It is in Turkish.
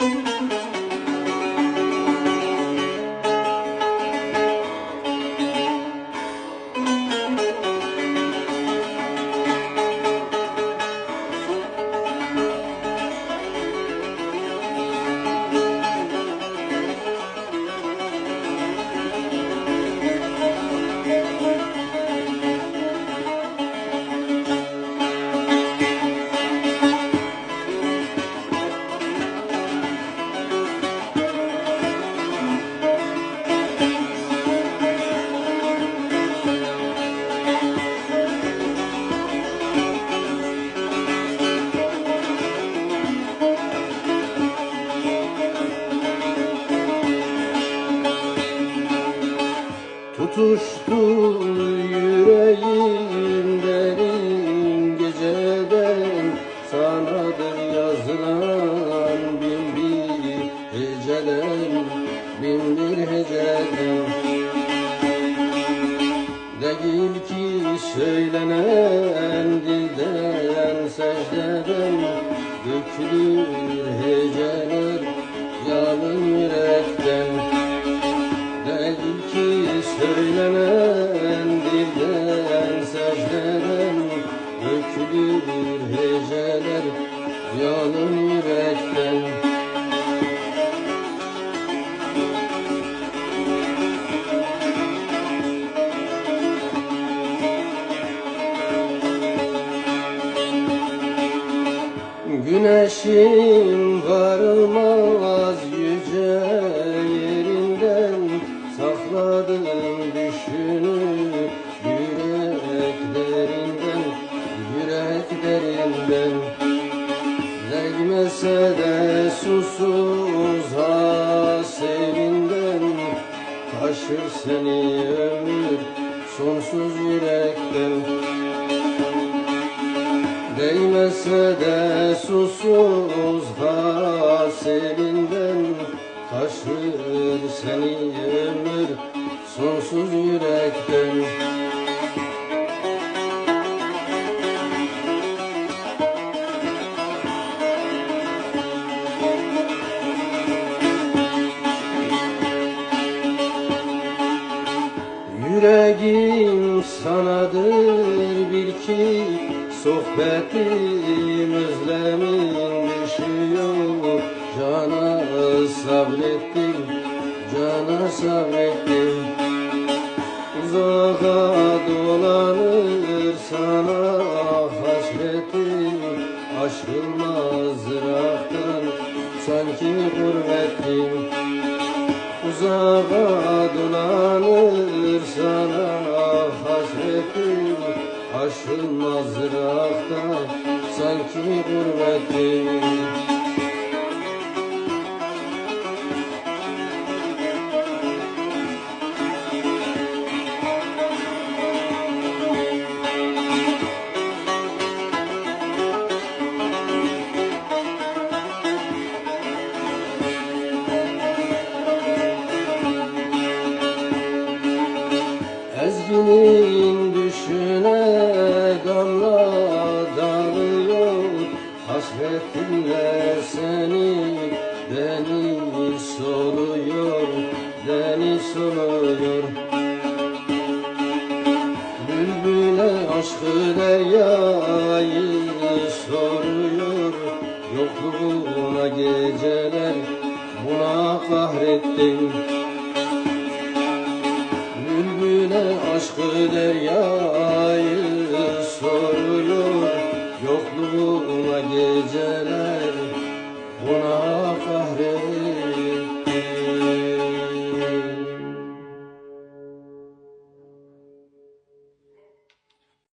Música Tutuştu yüreğim derin geceden Sanadır yazılan bin bir heceden Bin bir heceden. Değil ki söylenen Güneşin varılmaz yüce yerinden Sakladım düşünüp yüreklerinden Yüreklerinden Değmese de susuz haselinden Taşır seni ömür sonsuz yürekten Değmese de susuz haselinden Taşır seni ömür sonsuz yürekten. Yüreğim sanadır bil ki Sohbetim özlemin düşüyor Cana sabrettim, cana sabrettim. Uzağa dolanır sana hasretim Aşılmaz ıraktan sanki gurbettim Uzağa dolanır sana Aşılmaz ırakta sanki gurbetim Ezginin düşüne damla dalıyor Hasretinle seni. Beni soluyor Beni soluyor. Bülbüle aşkı deryayı soruyor. Yokluğuna geceler buna kahrettin? Bülbüle aşkı deryayı